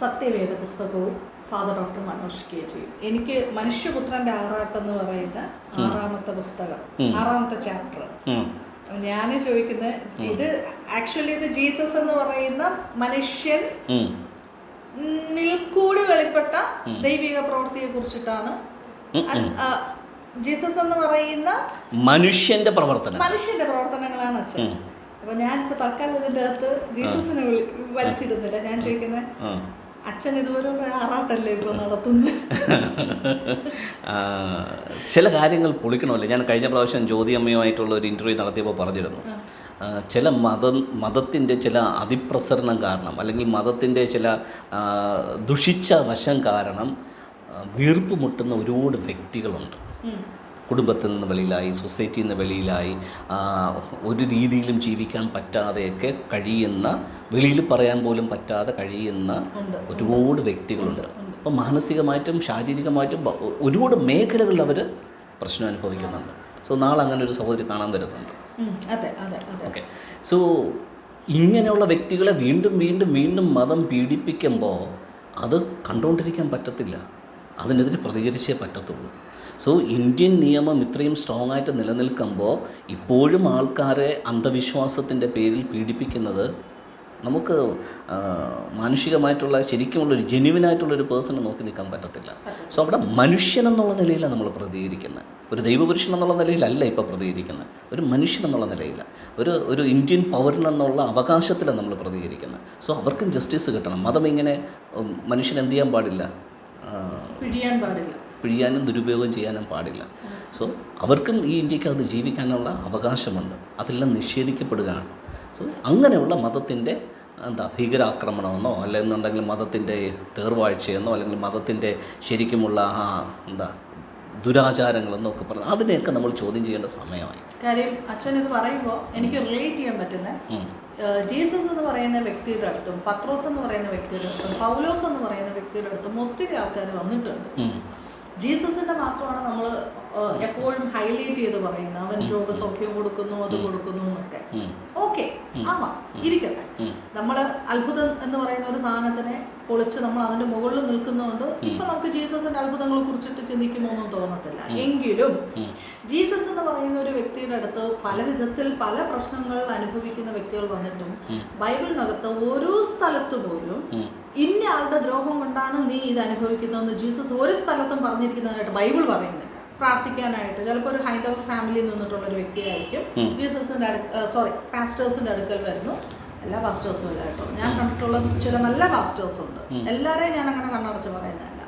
സത്യവേദ പുസ്തകവും father doctor Manoj K G എനിക്ക് മനുഷ്യപുത്രന്റെ ആറാട്ട് എന്ന് പറയുന്ന ആറാമത്തെ പുസ്തകം ആറാമത്തെ ചാപ്റ്റർ. ഞാൻ ചോദിക്കുന്നത് ഇത് ആക്ച്വലി ഇത് ജീസസ് എന്ന് പറയുന്ന മനുഷ്യൻ. കൂടി വെളിപ്പെട്ട ദൈവിക പ്രവൃത്തിയെ കുറിച്ചിട്ടാണ്. ജീസസ് എന്ന് പറയുന്ന മനുഷ്യന്റെ പ്രവർത്തനം. മനുഷ്യന്റെ പ്രവർത്തനങ്ങളാണ് അച്ഛൻ. അപ്പൊ ഞാൻ ഇപ്പൊ തൽക്കാലം ഇതിന്റെ അകത്ത് ജീസസിനെ വലിച്ചിടുന്നില്ല. ഞാൻ ചോദിക്കുന്നത്. അച്ഛൻ ഇതുപോലുള്ള ആറാട്ടല്ലേ ഇപ്പൊ നടത്തുന്നത് ചില കാര്യങ്ങൾ പൊളിക്കണമല്ലേ? ഞാൻ കഴിഞ്ഞ പ്രാവശ്യം ജ്യോതി അമ്മയുമായിട്ടുള്ള ഒരു ഇന്റർവ്യൂ നടത്തിയപ്പോൾ പറഞ്ഞിരുന്നു. ചില മത മതത്തിന്റെ ചില അതിപ്രസരണം കാരണം അല്ലെങ്കിൽ മതത്തിന്റെ ചില ദുഷിച്ച വശം കാരണം വീർപ്പ് മുട്ടുന്ന ഒരുപാട് വ്യക്തികളുണ്ട്. കുടുംബത്തിൽ നിന്ന് വെളിയിലായി സൊസൈറ്റിയിൽ നിന്ന് വെളിയിലായി ഒരു രീതിയിലും ജീവിക്കാൻ പറ്റാതെയൊക്കെ കഴിയുന്ന വെളിയിൽ പറയാൻ പോലും പറ്റാതെ കഴിയുന്ന ഒരുപാട് വ്യക്തികളുണ്ട്. അപ്പം മാനസികമായിട്ടും ശാരീരികമായിട്ടും ഒരുപാട് മേഖലകളിൽ അവർ പ്രശ്നം അനുഭവിക്കുന്നുണ്ട്. സോ നാളെ അങ്ങനെ ഒരു സഹോദരി കാണാൻ വരുന്നുണ്ട്. അതെ അതെ അതെ. ഓക്കെ. സോ ഇങ്ങനെയുള്ള വ്യക്തികളെ വീണ്ടും വീണ്ടും വീണ്ടും മതം പീഡിപ്പിക്കുമ്പോൾ അത് കണ്ടുകൊണ്ടിരിക്കാൻ പറ്റത്തില്ല. അതിനെതിരെ പ്രതികരിച്ചേ പറ്റത്തുള്ളൂ. സോ ഇന്ത്യൻ നിയമം ഇത്രയും സ്ട്രോങ് ആയിട്ട് നിലനിൽക്കുമ്പോൾ ഇപ്പോഴും ആൾക്കാരെ അന്ധവിശ്വാസത്തിന്റെ പേരിൽ പീഡിപ്പിക്കുന്നത് നമുക്ക് മാനുഷികമായിട്ടുള്ള ശരിക്കുമുള്ള മാനുഷികമായിട്ടുള്ള ശരിക്കുമുള്ളൊരു ജെന്യുവിനായിട്ടുള്ളൊരു പേഴ്സണെ നോക്കി നിൽക്കാൻ പറ്റത്തില്ല. സോ അവിടെ മനുഷ്യൻ എന്നുള്ള നിലയിലാണ് നമ്മൾ പ്രതികരിക്കുന്നത് ഒരു ദൈവപുരുഷൻ എന്നുള്ള നിലയിലല്ല ഇപ്പോൾ പ്രതികരിക്കുന്നത് ഒരു മനുഷ്യൻ എന്നുള്ള നിലയില്ല ഒരു ഒരു ഇന്ത്യൻ പൗരനെന്നുള്ള അവകാശത്തിലാണ് നമ്മൾ പ്രതികരിക്കുന്നത് സോ അവർക്കും ജസ്റ്റിസ് കിട്ടണം. മതം ഇങ്ങനെ മനുഷ്യൻ എന്ത് ചെയ്യാൻ പാടില്ല? പിടിയാൻ പാടില്ല. പിഴിയാനും ദുരുപയോഗം ചെയ്യാനും പാടില്ല. സോ അവർക്കും ഈ ഇന്ത്യക്കകത്ത് ജീവിക്കാനുള്ള അവകാശമുണ്ട്. അതെല്ലാം നിഷേധിക്കപ്പെടുകയാണ്. സോ അങ്ങനെയുള്ള മതത്തിന്റെ എന്താ ഭീകരാക്രമണമെന്നോ അല്ലെന്നുണ്ടെങ്കിൽ മതത്തിന്റെ തേർവാഴ്ചയെന്നോ അല്ലെങ്കിൽ മതത്തിന്റെ ശരിക്കുമുള്ള ആ എന്താ ദുരാചാരങ്ങളെന്നോ ഒക്കെ പറഞ്ഞു അതിനെയൊക്കെ നമ്മൾ ചോദ്യം ചെയ്യേണ്ട സമയമായി. കാര്യം അച്ഛൻ ഇത് പറയുമ്പോൾ എനിക്ക് റിലേറ്റ് ചെയ്യാൻ പറ്റുന്ന. ജീസസ് എന്ന് പറയുന്ന വ്യക്തിയുടെ അടുത്തും പത്രോസ് എന്ന് പറയുന്ന വ്യക്തിയുടെ അടുത്തും പൗലോസ് എന്ന് പറയുന്ന വ്യക്തിയുടെ അടുത്തും ഒത്തിരി ആൾക്കാർ വന്നിട്ടുണ്ട്. ഉം. ജീസസിന്റെ മാത്രമാണ് നമ്മൾ എപ്പോഴും ഹൈലൈറ്റ് ചെയ്ത് പറയുന്നത് അവൻ രോഗസൗഖ്യം കൊടുക്കുന്നു അത് കൊടുക്കുന്നു എന്നൊക്കെ. ഓക്കെ. ആവാം. ഇരിക്കട്ടെ. നമ്മൾ അത്ഭുതം എന്ന് പറയുന്ന ഒരു സാധനത്തിനെ പൊളിച്ച് നമ്മൾ അതിന്റെ മുകളിൽ നിൽക്കുന്നതുകൊണ്ട് ഇപ്പൊ നമുക്ക് ജീസസിന്റെ അത്ഭുതങ്ങളെ കുറിച്ചിട്ട് ചിന്തിക്കുമോ ഒന്നും തോന്നത്തില്ല എങ്കിലും ജീസസ് എന്ന് പറയുന്ന ഒരു വ്യക്തിയുടെ അടുത്ത് പല വിധത്തിൽ പല പ്രശ്നങ്ങൾ അനുഭവിക്കുന്ന വ്യക്തികൾ വന്നിട്ടും ബൈബിളിനകത്ത് ഓരോ സ്ഥലത്ത് പോലും. ഇന്ന ആളുടെ ദ്രോഹം കൊണ്ടാണ് നീ ഇത് അനുഭവിക്കുന്നതെന്ന് ജീസസ് ഒരു സ്ഥലത്തും പറഞ്ഞിരിക്കുന്നതായിട്ട് ബൈബിൾ പറയുന്നില്ല പ്രാർത്ഥിക്കാനായിട്ട്. ചിലപ്പോൾ ഒരു ഹൈന്ദവ ഫാമിലിയിൽ നിന്നിട്ടുള്ള ഒരു വ്യക്തിയായിരിക്കും. ജീസസിന്റെ അടുക്ക സോറി പാസ്റ്റേഴ്സിന്റെ അടുക്കൽ വരുന്നു. എല്ലാ പാസ്റ്റേഴ്സും അല്ല കേട്ടോ. ഞാൻ കണ്ടിട്ടുള്ള ചില നല്ല പാസ്റ്റേഴ്സ് ഉണ്ട്. എല്ലാവരെയും ഞാൻ അങ്ങനെ കണ്ണടച്ച് പറയുന്നതല്ല.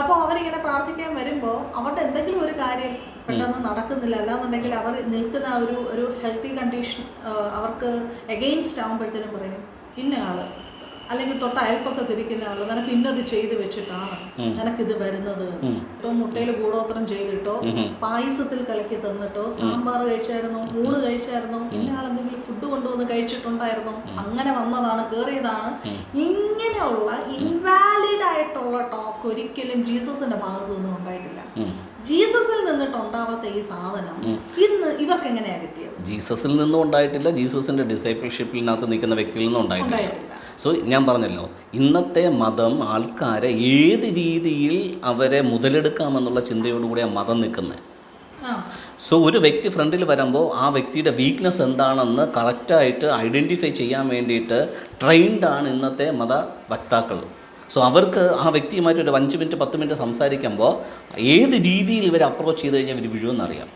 അപ്പോൾ അവരിങ്ങനെ പ്രാർത്ഥിക്കാൻ വരുമ്പോൾ അവരുടെ എന്തെങ്കിലും ഒരു കാര്യം പെട്ടെന്ന് നടക്കുന്നില്ല. അല്ലാന്നുണ്ടെങ്കിൽ അവർ നിൽക്കുന്ന ഒരു ഒരു ഹെൽത്തി കണ്ടീഷൻ അവർക്ക് എഗെയിൻസ്റ്റ് ആകുമ്പോഴത്തേനും പറയും ഇന്ന ആൾ അല്ലെങ്കിൽ തൊട്ട് അയൽപ്പക്കത്തിരിക്കുന്ന ആൾ നിനക്ക് ഇന്നത് ചെയ്ത് വെച്ചിട്ടാണ് നിനക്കിത് വരുന്നത്. ഇപ്പൊ മുട്ടയിൽ കൂടോത്രം ചെയ്തിട്ടോ പായസത്തിൽ കലക്കി തന്നിട്ടോ സാമ്പാർ കഴിച്ചായിരുന്നോ ഊണ് കഴിച്ചായിരുന്നോ ഇന്ന ആളെന്തെങ്കിലും ഫുഡ് കൊണ്ടുവന്ന് കഴിച്ചിട്ടുണ്ടായിരുന്നോ അങ്ങനെ വന്നതാണ് കേറിയതാണ്. ഇങ്ങനെയുള്ള ഇൻവാലിഡ് ആയിട്ടുള്ള ടോക്ക് ഒരിക്കലും ജീസസിന്റെ ഭാഗത്തു നിന്നും ഉണ്ടായിട്ടില്ല. ജീസസിൽ നിന്നിട്ട് ഉണ്ടാവാത്ത ഈ സാധനം ഇന്ന് ഇവർക്ക് എങ്ങനെയാ കിട്ടിയത്? ജീസസിൽ നിന്നും ഉണ്ടായിട്ടില്ല ജീസസിന്റെ ഡിസൈപ്പിൾഷിപ്പിനകത്ത് നിൽക്കുന്ന വ്യക്തിയിൽ നിന്നും ഉണ്ടായിട്ടില്ല. സോ ഞാൻ പറഞ്ഞല്ലോ ഇന്നത്തെ മതം ആൾക്കാരെ ഏത് രീതിയിൽ അവരെ മുതലെടുക്കാമെന്നുള്ള ചിന്തയോടുകൂടിയാണ് മതം നിൽക്കുന്നത് സോ ഒരു വ്യക്തി ഫ്രണ്ടിൽ വരുമ്പോൾ ആ വ്യക്തിയുടെ വീക്ക്നെസ് എന്താണെന്ന് കറക്റ്റായിട്ട് ഐഡന്റിഫൈ ചെയ്യാൻ വേണ്ടിയിട്ട് ട്രെയിൻഡാണ് ഇന്നത്തെ മത വക്താക്കൾ. സോ അവർക്ക് ആ വ്യക്തിയുമായിട്ട് ഒരു അഞ്ച് മിനിറ്റ് പത്ത് മിനിറ്റ് സംസാരിക്കുമ്പോൾ ഏത് രീതിയിൽ ഇവർ അപ്രോച്ച് ചെയ്ത് കഴിഞ്ഞാൽ ഇവർ വീഴുമെന്നറിയാം.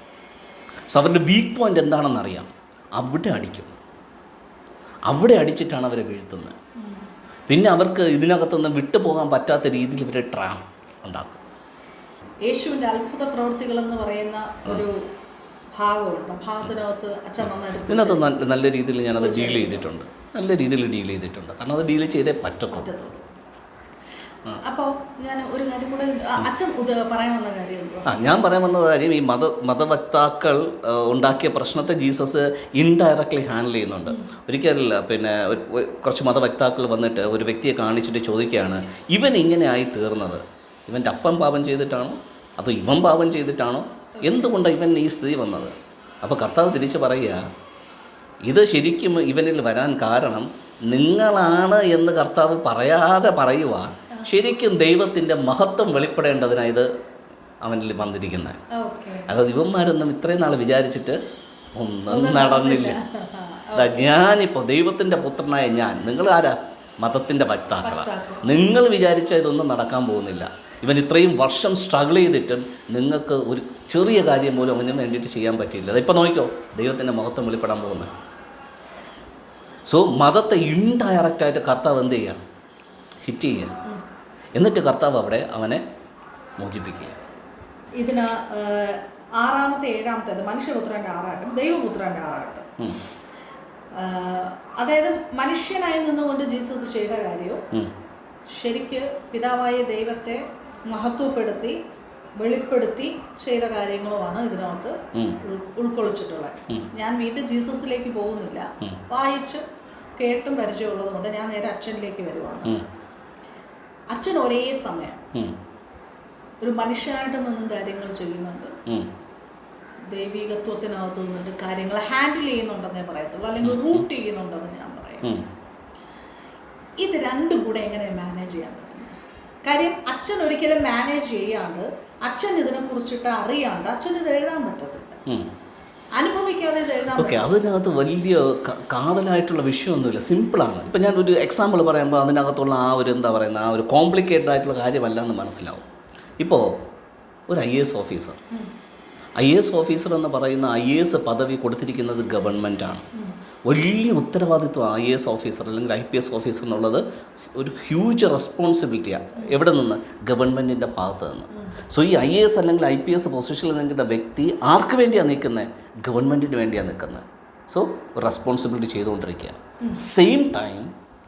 സോ അവരുടെ വീക്ക് പോയിന്റ് എന്താണെന്നറിയാം. അവിടെ അടിക്കും. അവിടെ അടിച്ചിട്ടാണ് അവരെ വീഴ്ത്തുന്നത് പിന്നെ അവർക്ക് ഇതിനകത്തുനിന്ന് വിട്ടുപോകാൻ പറ്റാത്ത രീതിയിൽ ഇവരെ ട്രാം ഉണ്ടാക്കും. യേശുവിന്റെ അത്ഭുത പ്രവൃത്തികൾ എന്ന് പറയുന്ന ഒരു ഭാഗമുണ്ട്. ഭാഗത്തിനകത്ത് അച്ഛൻ നന്നായിട്ട് ഇതിനകത്ത് നല്ല രീതിയിൽ ഞാനത് ഡീൽ ചെയ്തിട്ടുണ്ട്. നല്ല രീതിയിൽ ഡീൽ ചെയ്തിട്ടുണ്ട്. കാരണം അത് ഡീൽ ചെയ്തേ പറ്റത്തുള്ളൂ. അപ്പോൾ ഞാൻ ഒരു കാര്യം കൂടെ ആ, അച്ഛൻ പറയാൻ വന്ന കാര്യം ആ ഞാൻ പറയാൻ വന്ന കാര്യം ഈ മത മതവക്താക്കൾ ഉണ്ടാക്കിയ പ്രശ്നത്തെ ജീസസ് ഇൻഡയറക്ട്ലി ഹാൻഡിൽ ചെയ്യുന്നുണ്ട്. ഒരിക്കലല്ല പിന്നെ കുറച്ച് മതവക്താക്കൾ വന്നിട്ട് ഒരു വ്യക്തിയെ കാണിച്ചിട്ട് ചോദിക്കുകയാണ് ഇവൻ ഇങ്ങനെയായി തീർന്നത്? ഇവന്റെ അപ്പം പാപം ചെയ്തിട്ടാണോ? അതോ ഇവൻ പാപം ചെയ്തിട്ടാണോ? എന്തുകൊണ്ടാണ് ഇവൻ ഈ സ്ഥിതി വന്നത്? അപ്പോൾ കർത്താവ് തിരിച്ച് പറയുക ഇത് ശരിക്കും ഇവനിൽ വരാൻ കാരണം നിങ്ങളാണ് എന്ന് കർത്താവ് പറയാതെ പറയുക ശരിക്കും ദൈവത്തിന്റെ മഹത്വം വെളിപ്പെടേണ്ടതിനാണ് ഇത് അവനിൽ വന്നിരിക്കുന്നത്. അതായത് ഇവന്മാരൊന്നും ഇത്രയും നാൾ വിചാരിച്ചിട്ട് ഒന്നും നടന്നില്ല. ഞാനിപ്പോൾ ദൈവത്തിന്റെ പുത്രനായ ഞാൻ. നിങ്ങൾ ആരാ മതത്തിന്റെ വക്താക്കളാണ് നിങ്ങൾ വിചാരിച്ച ഇതൊന്നും നടക്കാൻ പോകുന്നില്ല. ഇവൻ ഇത്രയും വർഷം സ്ട്രഗിൾ ചെയ്തിട്ടും നിങ്ങൾക്ക് ഒരു ചെറിയ കാര്യം പോലും അവന് വേണ്ടിയിട്ട് ചെയ്യാൻ പറ്റിയില്ല. അതിപ്പോൾ നോക്കിക്കോ ദൈവത്തിന്റെ മഹത്വം വെളിപ്പെടാൻ പോകുന്നത്. സോ മതത്തെ ഇൻഡയറക്റ്റായിട്ട് കർത്താവ് എന്ത് ചെയ്യുക ഹിറ്റ് ചെയ്യുക എന്നിട്ട് കർത്താവ് അവിടെ അവനെ മോചിപ്പിക്കുക ഇതിന് ആറാമത്തെ ഏഴാമത്തെ മനുഷ്യപുത്രന്റെ ആറാട്ടം ദൈവപുത്രന്റെ ആറാട്ടം. അതായത് മനുഷ്യനായി നിന്നുകൊണ്ട് ജീസസ് ചെയ്ത കാര്യവും ശരിക്ക് പിതാവായ ദൈവത്തെ മഹത്വപ്പെടുത്തി വെളിപ്പെടുത്തി ചെയ്ത കാര്യങ്ങളുമാണ് ഇതിനകത്ത് ഉൾ- ഉൾക്കൊള്ളിച്ചിട്ടുള്ളത്. ഞാൻ വീണ്ടും ജീസസിലേക്ക് പോകുന്നില്ല. വായിച്ച് കേട്ടും പരിചയമുള്ളത് കൊണ്ട് ഞാൻ നേരെ അച്ഛനിലേക്ക് വരുവാണ്. അച്ഛൻ ഒരേ സമയം ഒരു മനുഷ്യനായിട്ട് നിന്നും കാര്യങ്ങൾ ചെയ്യുന്നുണ്ട്. ദൈവികത്വത്തിനകത്ത് നിന്നിട്ട് കാര്യങ്ങൾ ഹാൻഡിൽ ചെയ്യുന്നുണ്ടെന്നേ പറയത്തുള്ളൂ. അല്ലെങ്കിൽ റൂട്ട് ചെയ്യുന്നുണ്ടെന്ന് ഞാൻ പറയാം. ഇത് രണ്ടും കൂടെ എങ്ങനെ മാനേജ് ചെയ്യാൻ പറ്റും? കാര്യം അച്ഛൻ ഒരിക്കലും മാനേജ് ചെയ്യാണ്ട് അച്ഛൻ ഇതിനെ കുറിച്ചിട്ട് അറിയാണ്ട് അച്ഛൻ ഇത് എഴുതാൻ പറ്റത്തില്ല. ഓക്കെ അതിനകത്ത് വലിയ കാവലായിട്ടുള്ള വിഷയമൊന്നുമില്ല. സിമ്പിളാണ് ഇപ്പം ഞാൻ ഒരു എക്സാമ്പിൾ പറയുമ്പോൾ അതിനകത്തുള്ള ആ ഒരു എന്താ പറയുന്ന ആ ഒരു കോംപ്ലിക്കേറ്റഡ് ആയിട്ടുള്ള കാര്യമല്ല എന്ന് മനസ്സിലാവും. ഇപ്പോൾ ഒരു I A S officer. I A S officer എന്ന് പറയുന്ന ഐ എ എസ് പദവി കൊടുത്തിരിക്കുന്നത് ഗവൺമെന്റാണ് വലിയ ഉത്തരവാദിത്വം ഐ എ എസ് ഓഫീസർ അല്ലെങ്കിൽ ഐ പി എസ് ഓഫീസർ എന്നുള്ളത് ഒരു ഹ്യൂജ് റെസ്പോൺസിബിലിറ്റിയാണ് എവിടെ നിന്ന്? ഗവൺമെന്റിന്റെ ഭാഗത്ത് നിന്ന്. സോ ഈ ഐ എ എസ് അല്ലെങ്കിൽ ഐ പി എസ് പൊസിഷനിൽ നിൽക്കുന്ന വ്യക്തി ആർക്ക് വേണ്ടിയാണ് നിൽക്കുന്നത് ഗവൺമെന്റിന് വേണ്ടിയാണ് നിൽക്കുന്നത് സോ റെസ്പോൺസിബിലിറ്റി ചെയ്തുകൊണ്ടിരിക്കുക സെയിം ടൈം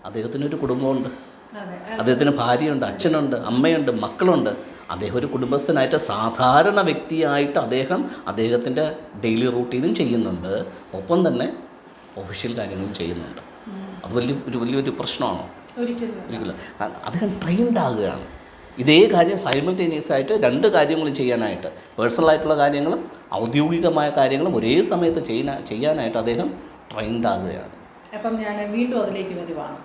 അദ്ദേഹത്തിനൊരു കുടുംബമുണ്ട്. അദ്ദേഹത്തിന് ഭാര്യയുണ്ട് അച്ഛനുണ്ട് അമ്മയുണ്ട് മക്കളുണ്ട്. അദ്ദേഹം ഒരു കുടുംബസ്ഥനായിട്ട് സാധാരണ വ്യക്തിയായിട്ട് അദ്ദേഹം അദ്ദേഹത്തിന്റെ ഡെയിലി റൂട്ടീനും ചെയ്യുന്നുണ്ട്. ഒപ്പം തന്നെ ഒഫീഷ്യൽ കാര്യങ്ങളും ചെയ്യുന്നുണ്ട്. അത് വലിയ ഒരു വലിയൊരു പ്രശ്നമാണോ? ഒരിക്കലും. അദ്ദേഹം ട്രെയിൻഡ് ആകുകയാണ്. ഇതേ കാര്യം സൈമിൾട്ടേനിയസ് ആയിട്ട് രണ്ട് കാര്യങ്ങളും ചെയ്യാനായിട്ട് പേഴ്സണലായിട്ടുള്ള കാര്യങ്ങളും ഔദ്യോഗികമായ കാര്യങ്ങളും ഒരേ സമയത്ത് ചെയ്യാൻ ചെയ്യാനായിട്ട് അദ്ദേഹം ട്രെയിൻഡ് ആകുകയാണ്. അപ്പം ഞാൻ വീണ്ടും അതിലേക്ക് വരുവാണ്.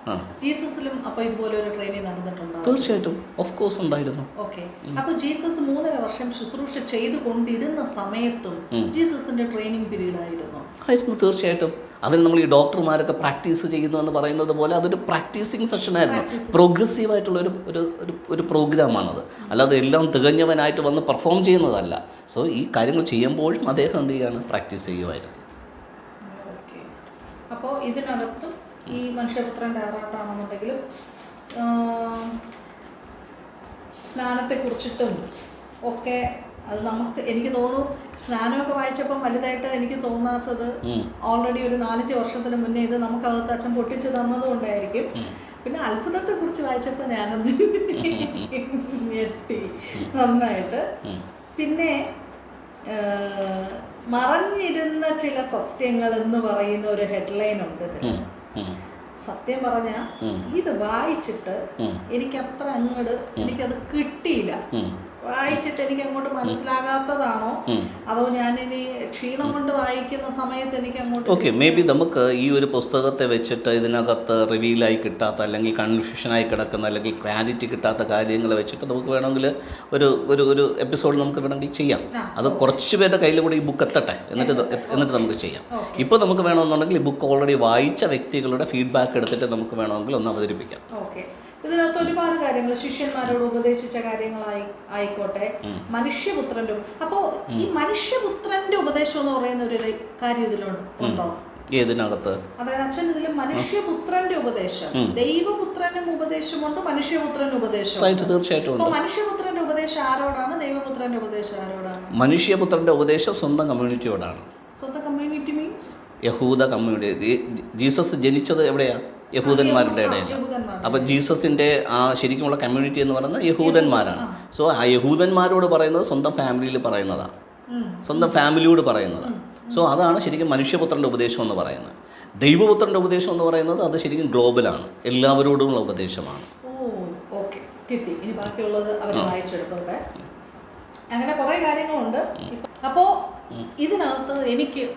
ജീസസിലും അപ്പോൾ ഇതുപോലെ ഒരു ട്രെയിനിങ് നടന്നിട്ടുണ്ട് തീർച്ചയായിട്ടും. ഓഫ് കോഴ്സ് ഉണ്ടായിരുന്നു. ഓക്കെ അപ്പൊ ജീസസ് മൂന്നര വർഷം ശുശ്രൂഷ ചെയ്തുകൊണ്ടിരുന്ന സമയത്തും ജീസസിന്റെ ട്രെയിനിങ് പീരീഡ് ആയിരുന്നു ആയിരുന്നു തീർച്ചയായിട്ടും. അതിൽ നമ്മൾ ഈ ഡോക്ടർമാരൊക്കെ പ്രാക്ടീസ് ചെയ്യുന്നു എന്ന് പറയുന്നത് പോലെ അതൊരു പ്രാക്ടീസിങ് സെഷനായിരുന്നു. പ്രോഗ്രസീവ് ആയിട്ടുള്ള ഒരു ഒരു ഒരു പ്രോഗ്രാമാണത്. അല്ലാതെ എല്ലാം തികഞ്ഞവനായിട്ട് വന്ന് പെർഫോം ചെയ്യുന്നതല്ല. സോ ഈ കാര്യങ്ങൾ ചെയ്യുമ്പോഴും അദ്ദേഹം എന്ത് ചെയ്യാണ്? പ്രാക്ടീസ് ചെയ്യുമായിരുന്നു അപ്പോൾ ഇതിനകത്തും ഈ മനുഷ്യപുത്രന്റെ ആറാട്ടാണെന്നുണ്ടെങ്കിലും സ്നാനത്തെക്കുറിച്ചിട്ടും ഒക്കെ അത് നമുക്ക് എനിക്ക് തോന്നുന്നു സ്നാനമൊക്കെ വായിച്ചപ്പം വലുതായിട്ട് എനിക്ക് തോന്നാത്തത്. ഓൾറെഡി ഒരു നാലഞ്ച് വർഷത്തിന് മുന്നേ ഇത് നമുക്കകത്ത് അച്ഛൻ പൊട്ടിച്ചു തന്നതുകൊണ്ടായിരിക്കും പിന്നെ അത്ഭുതത്തെ കുറിച്ച് വായിച്ചപ്പോൾ ഞാൻ ഞെട്ടി. നന്നായിട്ട്. പിന്നെ മറഞ്ഞിരുന്ന ചില സത്യങ്ങൾ എന്ന് പറയുന്ന ഒരു ഹെഡ്ലൈൻ ഉണ്ട് ഇതിൽ. സത്യം പറഞ്ഞ ഇത് വായിച്ചിട്ട് എനിക്ക് അത്ര അങ്ങോട്ട് എനിക്കത് കിട്ടിയില്ല. വായിച്ചിട്ട് എനിക്ക് അങ്ങോട്ട് മനസ്സിലാകാത്തതാണോ അതോ ഞാനിനി ക്ഷീണം കൊണ്ട് വായിക്കുന്ന സമയത്ത് എനിക്ക് അങ്ങോട്ട് ഓക്കെ മേ ബി നമുക്ക് ഈ ഒരു പുസ്തകത്തെ വെച്ചിട്ട് ഇതിനകത്ത് റിവീലായി കിട്ടാത്ത അല്ലെങ്കിൽ കൺഫ്യൂഷനായി കിടക്കുന്ന അല്ലെങ്കിൽ ക്ലാരിറ്റി കിട്ടാത്ത കാര്യങ്ങൾ വെച്ചിട്ട് നമുക്ക് വേണമെങ്കിൽ ഒരു ഒരു ഒരു എപ്പിസോഡ് നമുക്ക് വേണമെങ്കിൽ ചെയ്യാം. അത് കുറച്ച് പേരുടെ കയ്യിൽ കൂടി ഈ ബുക്ക് എത്തട്ടെ. എന്നിട്ട് എന്നിട്ട് നമുക്ക് ചെയ്യാം. ഇപ്പോൾ നമുക്ക് വേണമെന്നുണ്ടെങ്കിൽ ഈ ബുക്ക് ഓൾറെഡി വായിച്ച വ്യക്തികളുടെ ഫീഡ്ബാക്ക് എടുത്തിട്ട് നമുക്ക് വേണമെങ്കിൽ ഒന്ന് അവതരിപ്പിക്കാം. ഓക്കെ ഇതിനകത്ത് ഒരുപാട് കാര്യങ്ങൾ ശിഷ്യന്മാരോട് ഉപദേശിച്ച കാര്യങ്ങളായി ആയിക്കോട്ടെ. മനുഷ്യപുത്രന്റെ അപ്പോ ഈ മനുഷ്യപുത്രന്റെ ഉപദേശം എന്ന് പറയുന്ന ഒരു കാര്യം ഇതിലുണ്ട് ഉണ്ടോ? ഏതിനകത്ത്? അതായത് അച്ഛൻ ഇതിൽ മനുഷ്യപുത്രന്റെ ഉപദേശം. ദൈവപുത്രനും ഉപദേശമുണ്ട് മനുഷ്യപുത്രനും ഉപദേശം തീർച്ചയായിട്ടും മനുഷ്യപുത്രന്റെ ഉപദേശം ആരോടാണ്? ദൈവപുത്രന്റെ ഉപദേശം ആരോടാണ്? മനുഷ്യപുത്രന്റെ ഉപദേശം സ്വന്തം കമ്മ്യൂണിറ്റിയോടാണ് സ്വന്തം കമ്മ്യൂണിറ്റി മീൻസ് യഹൂദ കമ്മ്യൂണിറ്റി ജീസസ് ജനിച്ചത് എവിടെയാണ് യഹൂദന്മാരുടെ ഇടയിൽ. അപ്പം ജീസസിന്റെ ആ ശരിക്കുമുള്ള കമ്മ്യൂണിറ്റി എന്ന് പറയുന്നത് യഹൂദന്മാരാണ്. സോ ആ യഹൂദന്മാരോട് പറയുന്നത് സ്വന്തം ഫാമിലിയിൽ പറയുന്നതാണ് സ്വന്തം ഫാമിലിയോട് പറയുന്നതാണ് സോ അതാണ് ശരിക്കും മനുഷ്യപുത്രന്റെ ഉപദേശം എന്ന് പറയുന്നത്. ദൈവപുത്രന്റെ ഉപദേശം എന്ന് പറയുന്നത് അത് ശരിക്കും ഗ്ലോബലാണ്. എല്ലാവരോടുമുള്ള ഉപദേശമാണ്. കിട്ടി. ഇനി ബാക്കിയുള്ളത് അവർ വായിച്ചെടുത്തോട്ടെ. അങ്ങനെ കുറേ കാര്യങ്ങളുണ്ട്. അപ്പോൾ ഇതിനകത്ത് എനിക്ക്.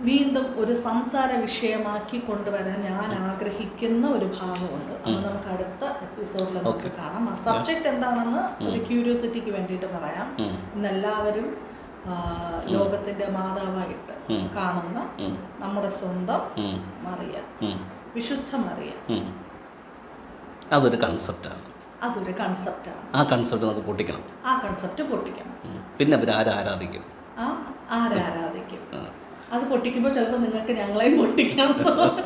വീണ്ടും ഒരു സംസാര വിഷയമാക്കി കൊണ്ടുവരാൻ ഞാൻ ആഗ്രഹിക്കുന്ന ഒരു ഭാഗമുണ്ട് അത് നമുക്ക് അടുത്ത എപ്പിസോഡിൽ നമുക്ക് കാണാം. ആ സബ്ജക്റ്റ് എന്താണെന്ന് ഒരു ക്യൂരിയോസിറ്റിക്ക് വേണ്ടിയിട്ട് പറയാം. ഇന്നെല്ലാവരും ഇന്ന് എല്ലാവരും ആ, ലോകത്തിന്റെ മാതാവായിട്ട് കാണുന്ന നമ്മുടെ സ്വന്തം. മറിയ. വിശുദ്ധ മറിയ. അതൊരു കൺസെപ്റ്റാണ് അതൊരു കൺസെപ്റ്റാണ് ആ കൺസെപ്റ്റ് നമുക്ക് പൊട്ടിക്കണം. ആ കൺസെപ്റ്റ് പൊട്ടിക്കണം. പിന്നെ അവർ ആരാധിക്കും ആ ആരാരാധിക്കും? ആ. അത് പൊട്ടിക്കുമ്പോൾ ചിലപ്പോൾ നിങ്ങൾക്ക് ഞങ്ങളെയും പൊട്ടിക്കണം അതോട്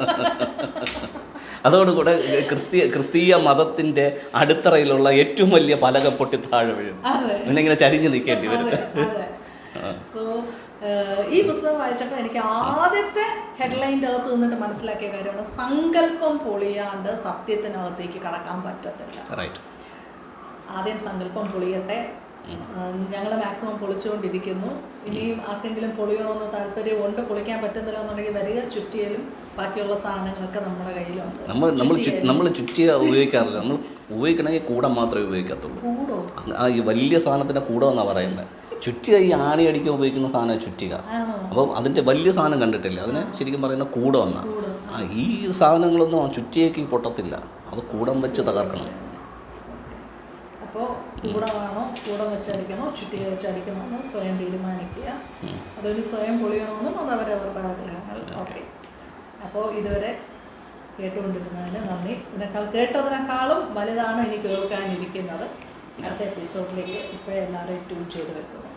അതോടുകൂടെ ക്രിസ്തീയ ക്രിസ്തീയ മതത്തിന്റെ അടിത്തറയിലുള്ള ഏറ്റവും വലിയ പലക പൊട്ടി താഴെ വീഴും. പിന്നെ ചരിഞ്ഞു നിൽക്കേണ്ടി വരും. ഈ പുസ്തകം വായിച്ചപ്പോൾ എനിക്ക് ആദ്യത്തെ ഹെഡ്ലൈന്റെ അകത്ത് നിന്നിട്ട് മനസ്സിലാക്കിയ കാര്യമാണ് സങ്കല്പം പൊളിയാണ്ട് സത്യത്തിനകത്തേക്ക് കടക്കാൻ പറ്റത്തില്ല. ആദ്യം സങ്കല്പം പൊളിയട്ടെ ഞങ്ങൾ മാക്സിമം പൊളിച്ചുകൊണ്ടിരിക്കുന്നു. ഇനിയും ആർക്കെങ്കിലും പൊളിയണമെന്ന് താല്പര്യമുണ്ട് പൊളിക്കാൻ പറ്റുന്നില്ല എന്നുണ്ടെങ്കിൽ വരിക ചുറ്റിയലും ബാക്കിയുള്ള സാധനങ്ങളൊക്കെ നമ്മുടെ കയ്യിലുണ്ട്. നമ്മൾ നമ്മൾ ചുറ്റിയ ഉപയോഗിക്കാറില്ല. നമ്മൾ ഉപയോഗിക്കണമെങ്കിൽ കൂടം മാത്രമേ ഉപയോഗിക്കത്തുള്ളൂ. ആ ഈ വലിയ സാധനത്തിന്റെ കൂടെ എന്നാണ് പറയുന്നത് ചുറ്റിക ഈ ആണി അടിക്കാൻ ഉപയോഗിക്കുന്ന സാധനം ചുറ്റിക. അപ്പം അതിന്റെ വലിയ സാധനം കണ്ടിട്ടില്ല. അതിനെ ശരിക്കും പറയുന്ന കൂടെ. എന്നാണ് ആ ഈ സാധനങ്ങളൊന്നും ചുറ്റിയേക്ക് പൊട്ടത്തില്ല. അത് കൂടം വെച്ച് തകർക്കണം. അപ്പോൾ കൂടമാണോ കൂടം വെച്ചടിക്കണോ? ചുറ്റിക വെച്ചടിക്കണോ എന്ന് സ്വയം തീരുമാനിക്കുക. അതൊരു സ്വയം പൊളിയണമെന്നും അത് അവരവരുടെ ആഗ്രഹങ്ങൾ. ഓക്കെ. അപ്പോൾ ഇതുവരെ കേട്ടുകൊണ്ടിരുന്നതിന് നന്ദി. ഇതിനേക്കാൾ കേട്ടതിനേക്കാളും വലുതാണ് ഇനി കേൾക്കാനിരിക്കുന്നത്. അടുത്ത എപ്പിസോഡിലേക്ക് ഇപ്പോഴെല്ലാവരും ട്യൂൺ ചെയ്ത് യു